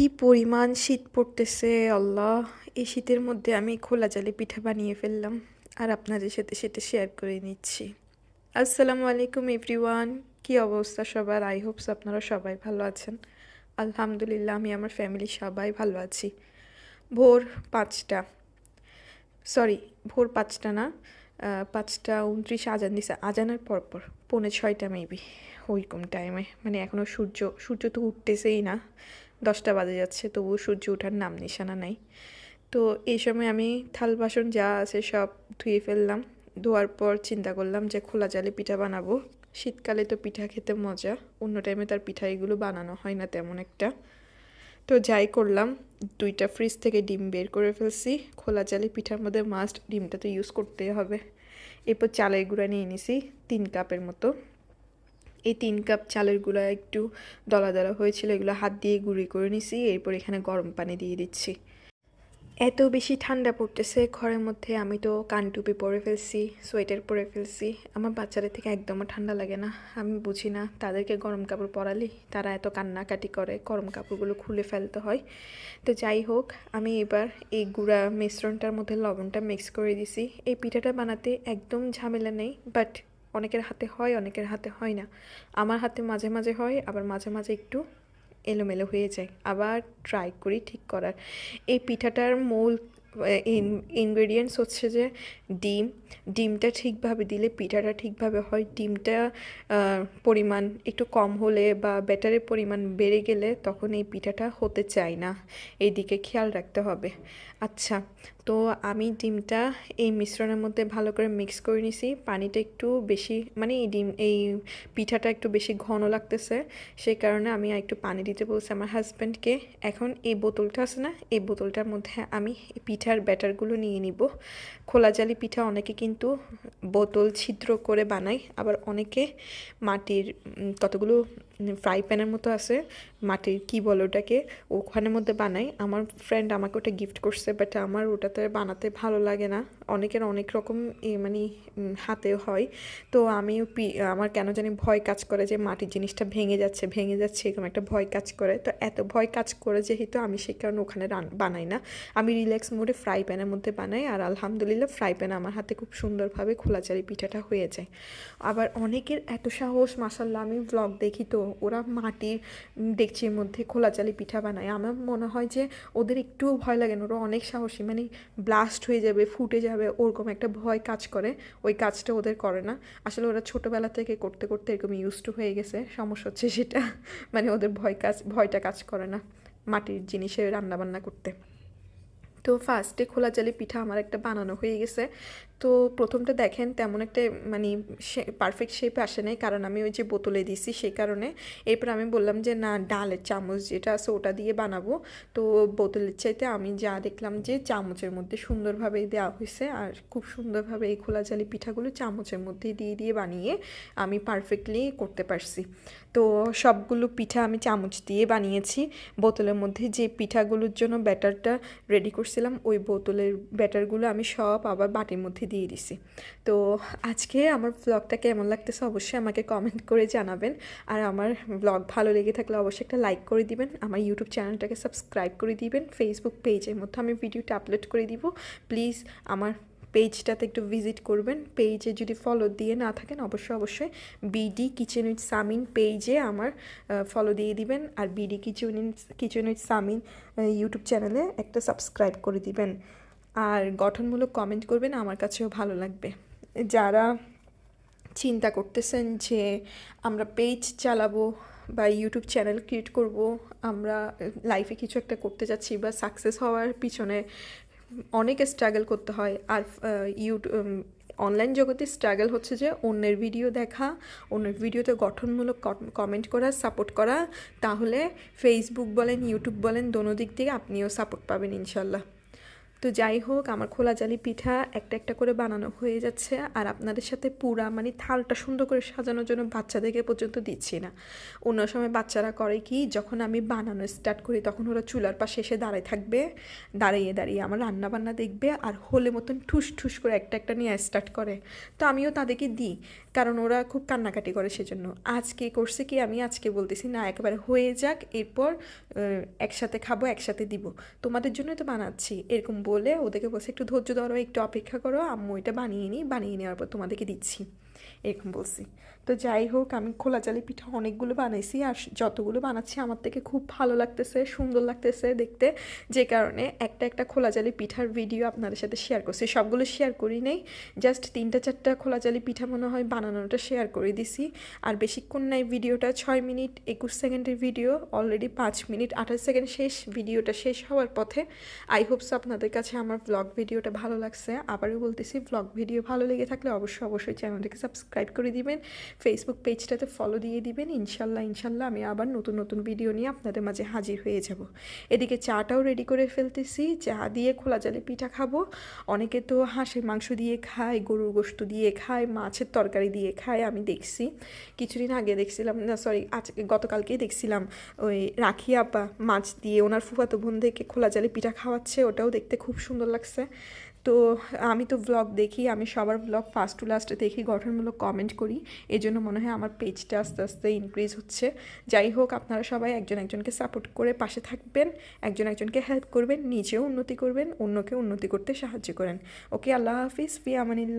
কি পরিমাণ শীত পড়তেছে, আল্লাহ। এই শীতের মধ্যে আমি খোলা জালে পিঠা বানিয়ে ফেললাম। আর আপনাদের সাথে সেটা শেয়ার করে নিচ্ছি। আসসালামু আলাইকুম এভরিওয়ান কি অবস্থা সবার? আই হোপস আপনারা সবাই ভালো আছেন। আলহামদুলিল্লাহ, আমি আমার ফ্যামিলি সবাই ভালো আছি। ভোর পাঁচটা। সরি ভোর পাঁচটা না পাঁচটা উনত্রিশ আজান দিছে। আজানের পর পর পৌনে ছয়টা মেবি ওইরকম টাইমে মানে এখনও সূর্য সূর্য তো উঠতেছেই না। দশটা বাজে যাচ্ছে, তবুও সূর্য ওঠার নাম নিশানা নাই। তো এই সময় আমি থাল বাসন যা আছে সব ধুয়ে ফেললাম, ধোয়ার পর চিন্তা করলাম যে খোলা জালে পিঠা বানাবো। শীতকালে তো পিঠা খেতে মজা, অন্য টাইমে তার পিঠা এগুলো বানানো হয় না তেমন একটা। তো যাই করলাম, দুইটা ফ্রিজ থেকে ডিম বের করে ফেলছি। খোলা চালে পিঠার মধ্যে মাস্ট ডিমটা তো ইউজ করতেই হবে। এরপর চালের গুঁড়া নিয়ে নিছি, তিন কাপের মতো। এই তিন কাপ চালের গুঁড়া একটু দলা দলা হয়েছিল, এগুলো হাত দিয়ে গুঁড়ি করে নিছি, এরপর এখানে গরম পানি দিয়ে দিচ্ছি। এত বেশি ঠান্ডা পড়তেছে, ঘরের মধ্যে আমি তো কান টুপি পরে ফেলছি, সোয়েটার পরে ফেলছি, আমার বাচ্চাদের থেকে একদমও ঠান্ডা লাগে না, আমি বুঝি না তাদেরকে গরম কাপড় পরালি, তারা এত কান্নাকাটি করে, গরম কাপড়গুলো খুলে ফেলতে হয়। তো যাই হোক, আমি এবার এই গুঁড়া মিশ্রণটার মধ্যে লবণটা মিক্স করে দিছি, এই পিঠাটা বানাতে একদম ঝামেলা নেই বাট অনেকের হাতে হয়, অনেকের হাতে হয় না। আমার হাতে মাঝে মাঝে হয়, আবার মাঝে মাঝে একটু এলোমেলো হয়ে যায়। আবার ট্রাই করি ঠিক করার। এই পিঠাটার মূল ইনগ্রেডিয়েন্টস হচ্ছে যে ডিম। ডিমটা ঠিকভাবে দিলে পিঠাটা ঠিকভাবে হয়। ডিমটা পরিমাণ একটু কম হলে বা ব্যাটারের পরিমাণ বেড়ে গেলে তখন এই পিঠাটা হতে চায় না। এই দিকে খেয়াল রাখতে হবে। আচ্ছা তো আমি ডিমটা এই মিশ্রণের মধ্যে ভালো করে মিক্স করে নিছি। পানিটা একটু বেশি মানে এই ডিম, এই পিঠাটা একটু বেশি ঘন লাগতেছে। সেই কারণে আমি একটু পানি দিতে বলছি আমার হাজব্যান্ডকে এখন এই বোতলটা আছে না, এই বোতলটার মধ্যে আমি এই পিঠার ব্যাটারগুলো নিয়ে নিব। খোলা জালি পিঠা অনেকে কিন্তু বোতল ছিদ্র করে বানায়, আবার অনেকে মাটির কতগুলো ফ্রাই প্যানের মতো আছে, মাটির কি বলে ওটাকে ওখানের মধ্যে বানাই আমার ফ্রেন্ড আমাকে ওটা গিফট করছে বাট আমার ওটাতে বানাতে ভালো লাগে না। অনেকের অনেক রকম মানে হাতে হয়। তো আমি আমার কেন জানি ভয় কাজ করে যে মাটির জিনিসটা ভেঙে যাচ্ছে ভেঙে যাচ্ছে, এরকম একটা ভয় কাজ করে। তো এত ভয় কাজ করে যেহেতু আমি সেই কারণে ওখানে বানাই না। আমি রিল্যাক্স মোডে ফ্রাই প্যানের মধ্যে বানাই আর আলহামদুলিল্লাহ ফ্রাই প্যান আমার হাতে খুব সুন্দরভাবে খোলাচারি পিঠাটা হয়ে যায় আবার অনেকের এত সাহস মাসাল্লাহ আমি ব্লগ দেখি তো, ওরা মাটির ডেকচির মধ্যে খোলা চালি পিঠা বানায়। আমার মনে হয় যে ওদের একটুও ভয় লাগে না, ওরা অনেক সাহসী মানে ব্লাস্ট হয়ে যাবে, ফুটে যাবে, ওরকম একটা ভয় কাজ করে, ওই কাজটা ওদের করে না। আসলে ওরা ছোটোবেলা থেকে করতে করতে এরকম ইউজ টু হয়ে গেছে, সমস্যা হচ্ছে সেটা মানে ওদের ভয় কাজ, ভয়টা কাজ করে না মাটির জিনিসে রান্নাবান্না করতে। তো ফার্স্টে খোলা জালি পিঠা আমার একটা বানানো হয়ে গেছে। তো প্রথমটা দেখেন তেমন একটা মানে পারফেক্ট শেপে আসে নাই। কারণ আমি ওই যে বোতলে দিছি সেই কারণে। এরপর আমি বললাম যে, না, ডালের চামচ যেটা আছে ওটা দিয়ে বানাবো। তো বোতলের চাইতে আমি যা দেখলাম যে, চামচের মধ্যে সুন্দরভাবে দেওয়া হয়েছে। আর খুব সুন্দরভাবে এই খোলা জালি পিঠাগুলো চামচের মধ্যে দিয়ে দিয়ে বানিয়ে আমি পারফেক্টলি করতে পারছি। তো সবগুলো পিঠা আমি চামচ দিয়ে বানিয়েছি। বোতলের মধ্যে যে পিঠাগুলোর জন্য ব্যাটারটা রেডি করছিলাম, ওই বোতলের ব্যাটারগুলো আমি সব আবার বাটির মধ্যে দিয়ে দিছি। তো আজকে আমার ব্লগটা কেমন লাগতেছে অবশ্যই আমাকে কমেন্ট করে জানাবেন। আর আমার ব্লগ ভালো লেগে থাকলে অবশ্যই একটা লাইক করে দিবেন। আমার ইউটিউব চ্যানেলটাকে সাবস্ক্রাইব করে দিবেন। ফেসবুক পেজের মধ্যে আমি ভিডিওটা আপলোড করে দিব। প্লিজ আমার পেজটাতে একটু ভিজিট করবেন। পেজে যদি ফলো দিয়ে না থাকেন, অবশ্যই অবশ্যই বিডি কিচেন উইথ সামিন পেজে আমার ফলো দিয়ে দিবেন। আর BD kitchen kitchen with Samin YouTube চ্যানেলে একটা সাবস্ক্রাইব করে দিবেন। আর গঠনমূলক কমেন্ট করবেন, আমার কাছেও ভালো লাগবে। যারা চিন্তা করতেছেন যে আমরা পেজ চালাবো বা ইউটিউব চ্যানেল ক্রিয়েট করব, আমরা লাইফে কিছু একটা করতে যাচ্ছি বা সাকসেস হওয়ার পিছনে অনেক স্ট্রাগল করতে হয়। আর ইউটিউব অনলাইন জগতে স্ট্রাগল হচ্ছে যে অন্যের ভিডিও দেখা, অন্যের ভিডিওতে গঠনমূলক কমেন্ট করা সাপোর্ট করা, তাহলে ফেসবুক বলেন ইউটিউব বলেন, দোনো দিক থেকে আপনিও সাপোর্ট পাবেন ইনশাল্লাহ। তো যাই হোক, আমার খোলা জালি পিঠা একটা একটা করে বানানো হয়ে যাচ্ছে আর আপনাদের সাথে পুরা মানে থালটা সুন্দর করে সাজানোর জন্য বাচ্চাদেরকে পর্যন্ত দিচ্ছি না। অন্য সময় বাচ্চারা করে কি, যখন আমি বানানো স্টার্ট করি তখন ওরা চুলার পাশে এসে দাঁড়ায় থাকবে, দাঁড়িয়ে দাঁড়িয়ে আমার রান্না বান্না দেখবে আর হলে মতন ঠুস ঠুস করে একটা একটা নিয়ে স্টার্ট করে। তো আমিও তাদেরকে দিই। কারণ ওরা খুব কান্নাকাটি করে সেজন্য। আজকে করছে কি আমি আজকে বলতেছি, না, একেবারে হয়ে যাক, এরপর একসাথে খাব, একসাথে দিব। তোমাদের জন্যই তো বানাচ্ছি। এরকম বলে ওদেরকে বলছে, একটু ধৈর্য ধরো, একটু অপেক্ষা করো, আম্মু এটা বানিয়ে নিই বানিয়ে নেওয়ার পর তোমাদেরকে দিচ্ছি। এরকম বলছি। তো যাই হোক, আমি খোলা জালি পিঠা অনেকগুলো বানাইছি আর যতগুলো বানাচ্ছি আমার থেকে খুব ভালো লাগতেছে, সুন্দর লাগতেছে দেখতে। যে কারণে একটা একটা খোলা জালি পিঠার ভিডিও আপনাদের সাথে শেয়ার করছি। সবগুলো শেয়ার করি নেই জাস্ট তিনটা চারটা খোলা জালি পিঠা মনে হয় বানানোটা শেয়ার করে দিছি। আর বেশিক্ষণ নাই ভিডিওটা ছয় মিনিট একুশ সেকেন্ডের ভিডিও অলরেডি পাঁচ মিনিট আঠাশ সেকেন্ড শেষ ভিডিওটা শেষ হওয়ার পথে। আই হোপস আপনাদের কাছে আমার ব্লগ ভিডিওটা ভালো লাগছে। আবারও বলতেছি ব্লগ ভিডিও ভালো লেগে থাকলে অবশ্যই অবশ্যই চ্যানেলটাকে সাবস্ক্রাইব করে দিবেন। ফেসবুক পেজটাতে ফলো দিয়ে দিবেন। ইনশাল্লাহ ইনশাল্লাহ আমি আবার নতুন নতুন ভিডিও নিয়ে আপনাদের মাঝে হাজির হয়ে যাব। এদিকে চাটাও রেডি করে ফেলতেছি। চা দিয়ে খোলা জালে পিঠা খাব। অনেকে তো হাঁসের মাংস দিয়ে খায়, গরুর গোস্ত দিয়ে খায়, মাছের তরকারি দিয়ে খায়, আমি দেখছি। কিছুদিন আগে দেখছিলাম, না সরি আজকে গতকালকেই দেখছিলাম ওই রাখি আপা মাছ দিয়ে ওনার ফুফাতো বোন থেকে খোলা জালে পিঠা খাওয়াচ্ছে। ওটাও দেখতে খুব সুন্দর লাগছে। তো আমি তো ব্লগ দেখি, আমি সবার ব্লগ ফার্স্ট টু লাস্টে দেখি, গঠনমূলক কমেন্ট করি। এই জন্য মনে হয় আমার পেজটা আস্তে আস্তে ইনক্রিজ হচ্ছে। যাই হোক, আপনারা সবাই একজন একজনকে সাপোর্ট করে পাশে থাকবেন, একজন একজনকে হেল্প করবেন, নিজেও উন্নতি করবেন, অন্যকে উন্নতি করতে সাহায্য করেন। ওকে আল্লাহ হাফিজ, ফি আমানিল্লাহ।